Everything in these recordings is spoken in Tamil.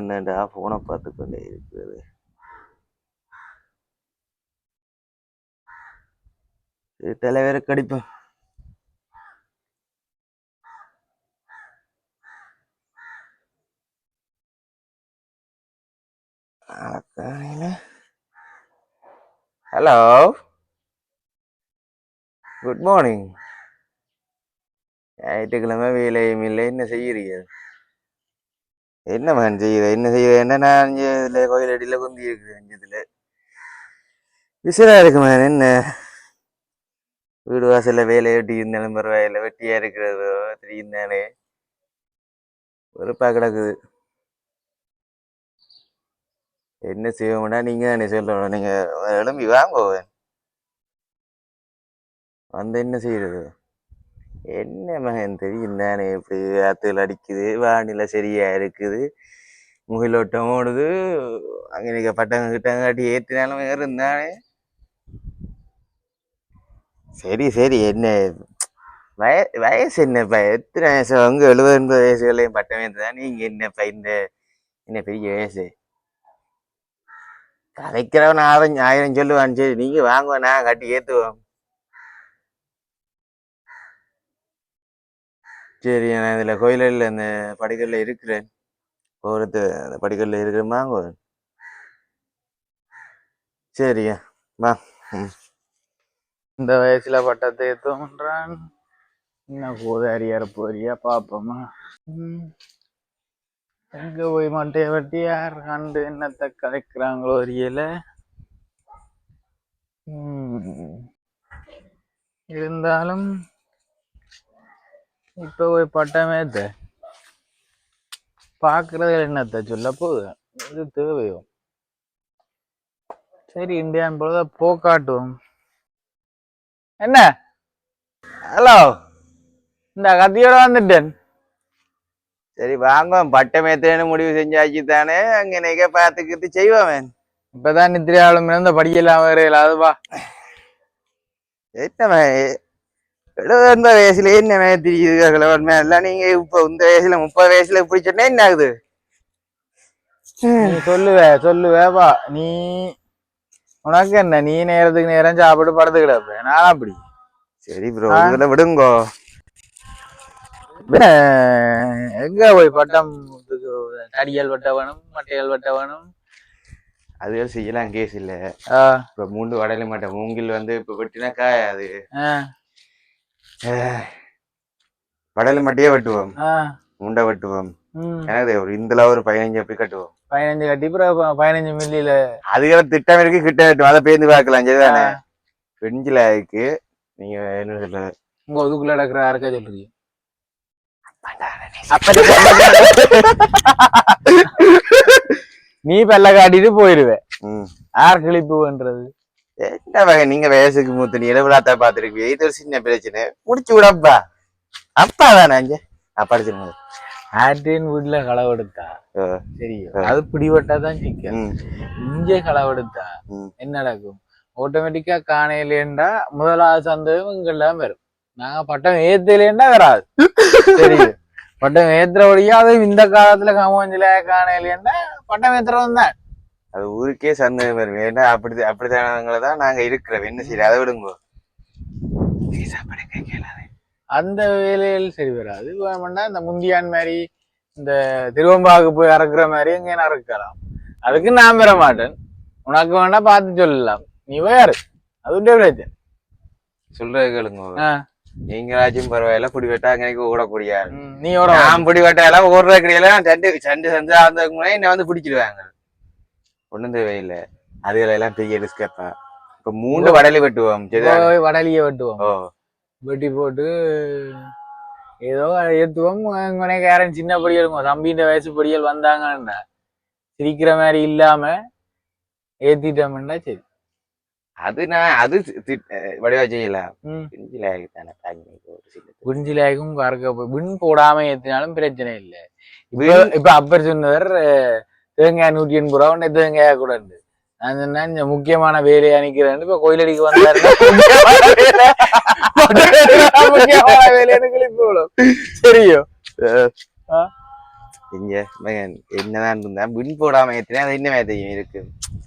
என்னடா ஃபோனை பார்த்து கொண்டே இருக்கிறது. தலைவரை கடிப்போம். ஹலோ குட் மார்னிங் ஞாயிற்றுக்கிழமை வேலையும் இல்லை. என்ன செய்கிறீர்கள்? என்ன மகன் செய்யுது என்ன செய்யுது என்ன நான் இங்க இதுல கோயில் அடியில் குந்தி இருக்குது இதுல. விசிலாக இருக்கு மகன் என்ன? வீடு வாசல்ல வேலையை வெட்டி இருந்தாலும் பரவாயில்லை. வெட்டியா இருக்கிறதோ தெரியும் வெறுப்பாக வெறுப்பா கிடக்குது. என்ன செய்வோம்னா நீங்க தானே சொல்லணும். நீங்க எழும்பி வாங்க வந்து என்ன செய்யறது? என்ன மகன் தெரியும் தானே? இப்படி ஆற்றுகள் அடிக்குது வானிலை சரியாக இருக்குது. முகிலோட்டம் ஓடுது. அங்கே நிற்க பட்டங்க கிட்டங்க காட்டி ஏற்றினாலும் இருந்தானே சரி சரி என்ன? வய வயசு என்னப்பா? எத்தனை வயசு? அவங்க எழுபது எண்பது வயசுகளையும் பட்டம் தான்? இங்கே என்னப்பா இந்த என்ன பெரிய வயசு? கதைக்கிறவன் ஆயிரம் ஆயிரம் சொல்லுவான்னு சரி நீங்கள் வாங்குவேன் நான் கட்டி ஏற்றுவோம். சரி நான் இதுல கோயிலில் இந்த படிக்கல்ல இருக்கிறேன். போகிறது அந்த படிக்கல்ல இருக்கிறேன் வாங்க சரியா வா. இந்த வயசுல பட்டத்தை தோன்றான் என்ன கோதாரியார போறியா பாப்போமா. எங்க போய் மட்டைய வெட்டி யார் கண்டு என்னத்த கலைக்கிறாங்களோ அறியல இருந்தாலும் இப்ப போய் பட்டம் ஏத்த பாக்குறது என்னத்த சொல்ல போகுது? இது தேவையோ? சரி இந்தியான் பொழுத போக்காட்டுவோம் என்ன? ஹலோ இந்த கத்தியோட வந்துட்டேன். சரி வாங்க பட்டம் ஏத்தேன்னு முடிவு செஞ்சாச்சு தானே. அங்க நிக்க பார்த்துக்கிட்டு செய்வோம். இப்பதான் நித்திரையாளும் இருந்த படிக்கலாம் வேற இல்லாதப்பா என்ன எண்பது வயசுல என்ன தெரியுது எல்லாம் நீங்க இப்ப இந்த வயசுல முப்பது வயசுல இப்படி சொன்னா என்ன ஆகுது நீ சொல்லுவ சொல்லுவேப்பா நீ உனக்கு என்ன நீ நேரத்துக்கு நேரம் சாப்பிட்டு படுத்து கிடப்ப நான் அப்படி சரி ப்ரோ இதுல விடுங்கோ எங்க போய் பட்டம் தடியல் வெட்ட வேணும் மட்டையல் வெட்ட வேணும் அதுகள் செய்யலாம் கேஸ் இல்ல இப்ப மூண்டு வடையில மாட்டேன் மூங்கில் வந்து இப்ப வெட்டினா காயாது ஆ, வடையில மட்டுமே வெட்டுவோம். ஆ, முண்டை வெட்டுவோம். எனக்கு ஒரு இந்துல ஒரு பதினஞ்சு அப்படி கட்டுவோம்? பதினஞ்சு கட்டி அப்புறம் ப- பதினஞ்சு மில்லியில. அதுகளை திட்டம் இருக்கு கிட்ட வெட்டுவோம் அதை பேருந்து பார்க்கலாம் சரிதானே? பெஞ்சில இருக்கு நீங்க என்ன சொல்ற உங்க ஒதுக்குள்ள நடக்கிற யாருக்கா சொல்றீங்க. நீ பெல்ல காட்டிட்டு போயிருவ. யார் கிழிப்புன்றது என்ன வகை நீங்க வயசுக்கு மூத்த நீ இளவிழாத்தா பாத்துருக்கீங்க இது ஒரு சின்ன பிரச்சனை. முடிச்சு விடப்பா அப்பா. தானே அஞ்சு அப்பா அடிச்சிருங்க ஆட்டின் வீட்டுல களவெடுத்தா. தெரியும். அது பிடிபட்டாதான் சிக்கன் இங்கே களவெடுத்தா. என்ன நடக்கும்? ஆட்டோமேட்டிக்கா காணையிலேண்டா முதலாவது சந்தேகம் இங்கெல்லாம் வரும். நாங்க பட்டம் ஏத்தலேண்டா வராது. தெரியுது பட்டம் ஏத்துறபடியா அதுவும் இந்த காலத்துல கமோஞ்சில காணையிலேண்டா பட்டம் ஏத்துறவன் தான் அது ஊருக்கே சந்தேகம் வரும் ஏன்னா அப்படி அப்படித்தானவங்கள தான் நாங்க இருக்கிறோம். என்ன செய்ய அதை விடுங்க. அந்த வேலையில் சரி வராது. வேணும்னா இந்த முந்தியான் மாதிரி இந்த திருவம்பாவுக்கு போய் இறக்குற மாதிரி எங்க இறக்கலாம் அதுக்கு நான் பெற மாட்டேன். உனக்கு வேணா பார்த்து சொல்லலாம். நீ வேறு. அது உண்டே பிரச்சனை. சொல்றது கேளுங்க. நீங்களாச்சும் பரவாயில்ல புடி வெட்டா அங்கே ஓடக்கூடிய நீ ஓட நான் புடி வெட்டால ஓடுற கிடையாது சண்டு சண்டு சந்து அந்த முன்னாடி என்னை வந்து பிடிச்சிடுவாங்க. ஒண்ணும் தேவையில்லை அதுல எல்லாம் பெரிய ரிஸ்க் அப்ப இப்ப மூணு வடலி வெட்டுவோம் வடலிய வெட்டுவோம். வெட்டி போட்டு ஏதோ ஏத்துவோம். உனக்கு யாரும் சின்ன இருக்கும். தம்பின்ற வயசு படியல் வந்தாங்கன்னா. சிரிக்கிற மாதிரி இல்லாம ஏத்திட்டோம்னா சரி. அது நான் அது வடிவா ம். பிஞ்சில தானே குஞ்சிலாய்க்கும் கறக்க போய் விண் போடாம ஏத்தினாலும் பிரச்சனை இல்லை. இப்ப அப்பர் சொன்னவர் தேங்காய் நூற்றி எண்பது ரூபா உடனே தேங்காய் கூட இருந்து. நான் சொன்னேன் இந்த முக்கியமான வேலையை அணிக்கிறேன் இப்ப கோயிலடிக்கு வந்தாரு முக்கியமான வேலையை. சரியோ இங்க என்னதான் இருந்தேன் வின் போடாம ஏத்தினா அது இன்னமே தெரியும் இருக்கு.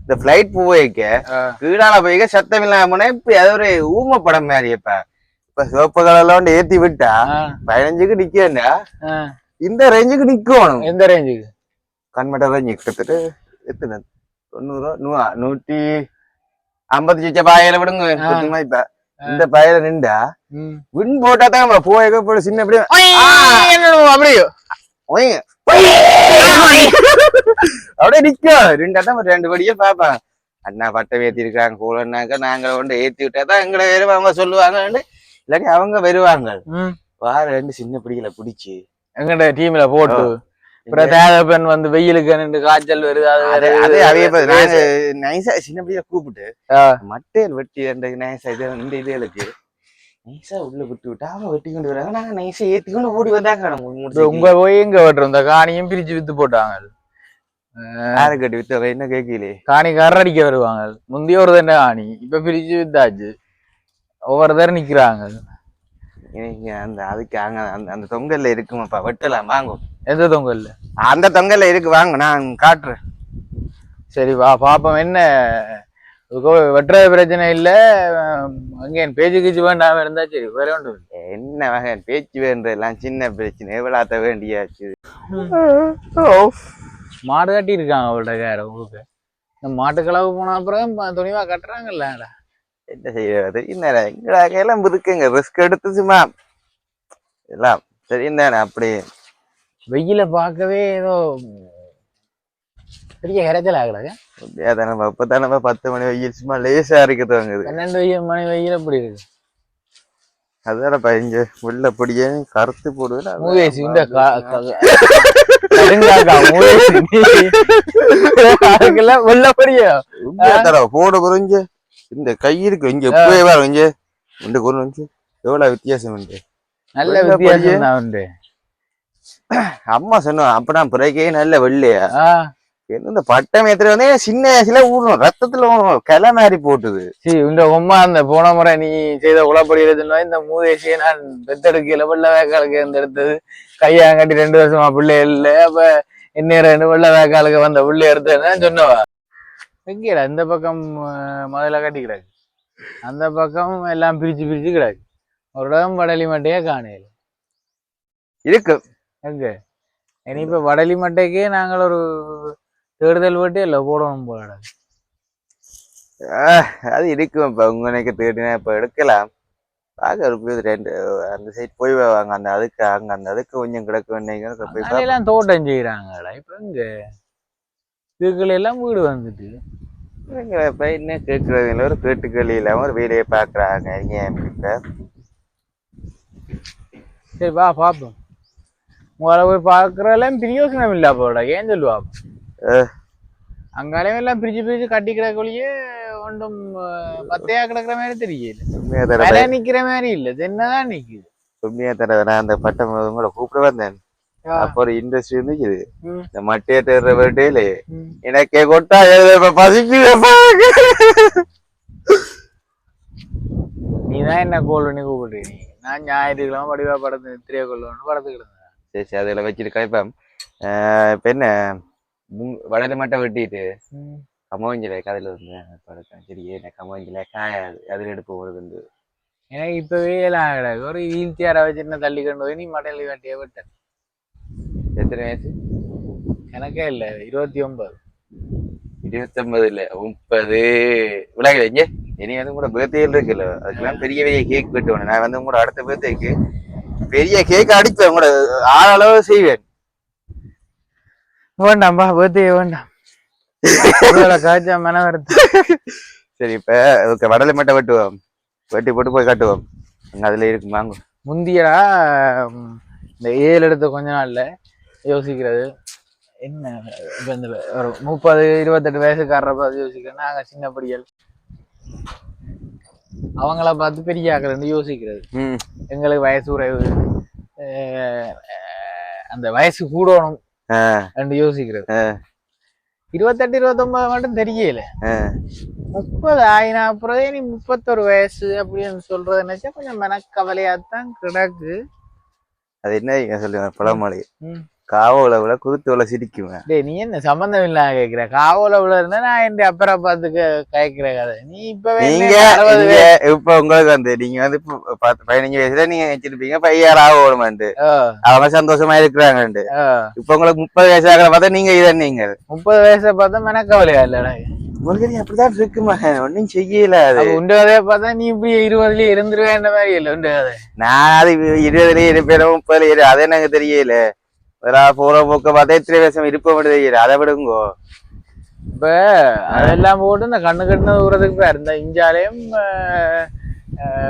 இந்த பிளைட் போய்க்க ஆ. கீழால போய்க்க சத்தம் இல்லாம போனா இப்ப அது ஒரு ஊம படம் மாதிரி இப்ப இப்ப சிவப்பு கலர்ல வந்து ஏத்தி விட்டா பதினஞ்சுக்கு நிக்கண்டா. இந்த ரேஞ்சுக்கு நிக்கணும். எந்த ரேஞ்சுக்கு ரேஞ்சு கிட்டத்தட்ட எத்தனை தொண்ணூறு நூறா நூத்தி ஐம்பத்தி சிச்ச பாயில விடுங்க இப்ப இந்த பாயில நின்றா. வின் போட்டா தான் நம்ம போய் போய் சின்ன அப்படியே அப்படியோ. அப்படியே நிக்க ரெண்டு அட்டம் ரெண்டு படியே பாப்பாங்க அண்ணா பட்டம் ஏத்தி இருக்காங்க கூடனாக்க நாங்க கொண்டு ஏத்தி விட்டா தான் எங்களை வருவாங்க அவங்க சொல்லுவாங்க இல்லாட்டி அவங்க வருவாங்க. வார ரெண்டு சின்ன பிடிகளை பிடிச்சி எங்கட டீம்ல போட்டு தேவைப்பெண் வந்து வெயிலுக்கு நின்று காய்ச்சல் வருது அது அது. அது நைஸா சின்ன பிள்ளைய கூப்பிட்டு. மட்டையில் வெட்டி அந்த நைஸா இது இந்த இதுகளுக்கு நைஸா உள்ள விட்டு விட்டு அவங்க வெட்டி கொண்டு வராங்க. நாங்க நைஸா ஏத்தி கொண்டு ஓடி வந்தாங்க. உங்க போய் எங்க வெட்டுறோம் இந்த காணியும் பிரிச்சு வித்து போட்டாங்க. யாரு கட்டி வித்தவ என்ன கேட்கலையே. காணி கரடிக்க வருவாங்க. முந்தைய ஒரு தண்டை காணி இப்ப பிரிச்சு வித்தாச்சு. ஒவ்வொரு தரம் நிக்கிறாங்க. அந்த அதுக்கு அங்க அந்த அந்த தொங்கல்ல இருக்குமாப்பா வெட்டலாம் வாங்க. எந்த தொங்கல்ல? அந்த தொங்கல்ல இருக்கு வாங்க நான் காட்டுறேன். சரி வா பாப்போம் என்ன? வெட்டுறது பிரச்சனை இல்ல. அங்க பேச்சு கீச்சு வேண்டாம இருந்தா சரி வேற ஒன்றும். என்ன வகை பேச்சு வேண்டதெல்லாம்? சின்ன பிரச்சனை எவ்வளோத்த வேண்டியாச்சு. மாடு கட்டி இருக்காங்க அவள்கிட்ட கேர ஊருக்கு. இந்த மாட்டுக்களவு போன அப்புறம் துணிவா கட்டுறாங்கல்ல என்ன செய்யறது? என்ன எங்கடா எல்லாம் இருக்குங்க? ரிஸ்க் எடுத்து சும்மா எல்லாம் சரி தானே அப்படியே வெயில பார்க்கவே ஏதோ பெரிய இறைச்சல் ஆகுறாங்க தானே இப்பதானே பத்து மணி வெயில் சும்மா லேசா இருக்குது வாங்குது பன்னெண்டு வெயில் மணி வெயில் எப்படி இருக்கு. அதான பையஞ்சு உள்ள பொடியே கருத்து போடுவேன். அதுக்கெல்லாம் வெள்ளப்படியா போட குறைஞ்சு. இந்த கை இருக்கு இங்க எப்பவே வரும் இங்க. உண்டு குறைஞ்சு எவ்வளவு வித்தியாசம் உண்டு. நல்ல. வித்தியாசம் தான் உண்டு. அம்மா சொன்னோம் அப்ப பிறகே நல்ல வெள்ளையா இந்த பட்டம் ஏத்துறது வந்து சின்ன வயசுல ஊறணும். ரத்தத்துல ஊறணும். கிளை மாதிரி போட்டுது. சீ இந்த உம்மா அந்த போன முறை நீ செய்த சொன்னா இந்த மூதேசியை நான் பெத்தெடுக்கல வெள்ள வேக்காலுக்கு எடுத்தது. கையாங்கட்டி ரெண்டு வருஷமா பிள்ளை இல்ல அப்ப என்ன ரெண்டு வெள்ள வேக்காலுக்கு வந்த பிள்ளை எடுத்ததுன்னு சொன்னவா? எங்கடா? இந்த பக்கம் முதல்ல கட்டி கிடக்கு. அந்த பக்கம் எல்லாம் பிரிச்சு பிரிச்சு கிடக்கு. ஒரு இடம் வடலி மட்டையே காணையில இருக்கு. எங்க? இனி இப்ப வடலி மட்டைக்கே நாங்கள் ஒரு தேடுதல் போட்டு இல்லை போடணும் போல அது இருக்கும் இப்ப உங்களுக்கு தேடினா இப்ப எடுக்கலாம். பார்க்க புது ரெண்டு அந்த சைடு போய் வாங்க. அந்த அதுக்கு அங்க அந்த அதுக்கு கொஞ்சம் கிடக்க தோட்டம் செய்யறாங்கடா இப்ப இங்க இதுக்குள்ள எல்லாம் வீடு வந்துட்டு. இவங்க இப்ப என்ன கேட்கறது இல்லை ஒரு கேட்டுக்களி இல்லாம ஒரு வேலையை பாக்குறாங்க. ஏன் இப்ப? சரி வா பாப்போம். உங்களை போய் பார்க்கறதெல்லாம் பிரயோசனம் இல்ல அப்போட ஏன் சொல்லுவா? அங்காலையும் எல்லாம் பிரிச்சு பிரிச்சு கட்டி கிடக்கொழியே ஒன்றும் அஹ், மத்தையா கிடக்குற மாதிரி தெரியல. வேலை நிக்கிற மாதிரி இல்ல. தென்னதான் நிக்குது? உண்மையா தர நான் அந்த பட்டம் உங்களை கூப்பிட வந்தேன். ஆ. அப்போ ஒரு இண்டஸ்ட்ரி இருந்துச்சு. இந்த மட்டையை தேடுற வேட்டையிலே. எனக்கே கொட்டா இப்ப பசிக்குதப்பா. நீதான் என்ன கோல் பண்ணி கூப்பிடுறீ நான் ஞாயிற்றுக்கிழமை வடிவா படத்து நித்திரையா கொள்ளணும் படத்துக்கு இருந்தேன் சரி சரி அதில் வச்சுட்டு கழிப்பேன் இப்போ என்ன? வடலை மட்டும் வெட்டிட்டு. கமவஞ்சில கதையில் வந்து படுக்கேன் சரி என்ன கமவஞ்சில காயாது? அதில் எடுப்பு வருது எனக்கு இப்பவே எல்லாம் கிடக்கு ஒரு வீல் சேரை வச்சுட்டு தள்ளி கொண்டு போய் நீ மடையில கட்டியே விட்ட எத்தனை வயசு? எனக்கே இல்ல இருபத்தி ஒன்பது இருபத்தொன்பது இல்ல முப்பது. விலகல இங்க. இனி வந்து கூட பர்த்டே இருக்குல்ல அதுக்கெல்லாம் பெரிய பெரிய கேக் வெட்டுவேன். நான் வந்து உங்களோட அடுத்த பர்த்டேக்கு பெரிய கேக் அடிப்பேன் உங்களோட ஆளளவு செய்வேன். வேண்டாம்பா பர்த்டே வேண்டாம். காய்ச்சா மன வருது சரி இப்ப ஓகே வடலை மட்டும் வெட்டுவோம். வெட்டி போட்டு போய் கட்டுவோம். அங்க அதுல இருக்கு வாங்க முந்தியடா இந்த ஏழு எடுத்த கொஞ்ச நாள்ல யோசிக்கிறது. என்ன இப்ப இந்த ஒரு முப்பது இருபத்தெட்டு வயசுக்காரரை பார்த்து யோசிக்கிறேன் நாங்க சின்ன படிகள் அவங்கள பார்த்து பெரிய ஆக்கலன்னு யோசிக்கிறது. எங்களுக்கு வயசு குறைவு. அந்த வயசு கூடணும் என்று யோசிக்கிறது. இருபத்தெட்டு இருபத்தொன்பது மட்டும் தெரியல. முப்பது ஆயினா அப்புறம் நீ முப்பத்தொரு வயசு அப்படின்னு சொல்றது நினைச்சா கொஞ்சம் மனக்கவலையா தான் கிடக்கு. அது என்ன சொல்லுங்க பழமொழி. ம். காவோல விட குருத்தோல சிரிக்குவேன் டேய் நீ என்ன சம்பந்தம் இல்லாம கேக்குற? காவல உள்ள இருந்தா நான் என் அப்பரா பார்த்து கேக்குற கதை. நீ இப்பவே நீங்க இப்ப உங்களுக்கு வந்து நீங்க வந்து பத்து பதினஞ்சு வயசுல நீங்க வச்சிருப்பீங்க பையன் ஆகணுமாண்டு அவங்க சந்தோஷமா இருக்கிறாங்கண்டு. இப்ப உங்களுக்கு முப்பது வயசு ஆகிற பார்த்தா நீங்க இதை நீங்க முப்பது வயசை பார்த்தா மெனக்கவலையா இல்லடா நீ அப்படிதான் இருக்கு மகன். ஒன்னும் செய்யல அது. உண்டு கதையை பார்த்தா நீ இப்படி இருபதுலயே இருந்துருவேன்ற மாதிரி இல்ல உண்டு கதை. நான் அது இருபதுல இருப்பேன் முப்பதுல இரு அது எனக்கு தெரியல. வேற போற போக்க பார்த்தா இத்தனை வருஷம் இருப்ப தெரியல அதை விடுங்கோ. இப்ப அதெல்லாம் போட்டு இந்த கண்ணு கட்டின தூரத்துக்கு பேர். இந்த இஞ்சாலையும்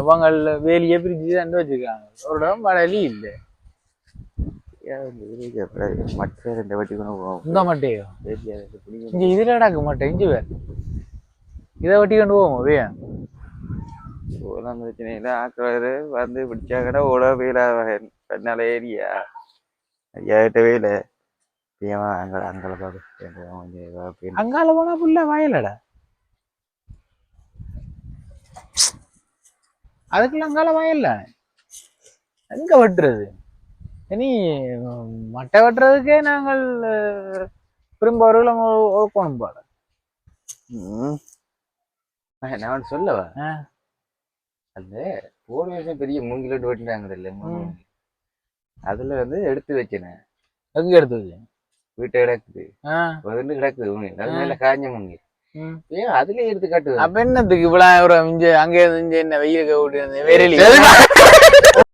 இவங்க வேலியை பிரிச்சு தண்டு வச்சிருக்காங்க. ஒரு இடம் வடலி இல்ல. இந்த மட்டையோ. இங்க இதுல அடக்க மாட்டேன் இஞ்சி வேற இதை வட்டி கொண்டு போவோம் வே போலாம் பிரச்சனை இல்லை. ஆக்குறாரு வந்து பிடிச்சா கடை ஓட வேலை கண்ணால ஏரியா ஐயாயிட்ட வேலை ஏமா அங்கே அங்கே பார்க்க அங்கால போனா புள்ள வயலடா. அதுக்குள்ள அங்கால வயல்ல. எங்க வெட்டுறது? இனி மட்டை வெட்டுறதுக்கே நாங்கள் அஹ், பெரும்பாலும் ஓக்கணும் போல. நான் சொல்லவா. அந்த போன வருஷம் பெரிய மூங்கிலோட்டு வெட்டினாங்க இல்லை அதுல வந்து எடுத்து வச்சேன் எங்க எடுத்தது வீட்டை கிடக்குது. வந்து கிடக்குது மூங்கில் அது மேல காஞ்ச மூங்கில் ம். ஏன் அதுல எடுத்து காட்டுது அப்ப என்னத்துக்கு இவ்வளவு அங்க இருந்து என்ன வெயிலுக்கு ஓடி வேறலி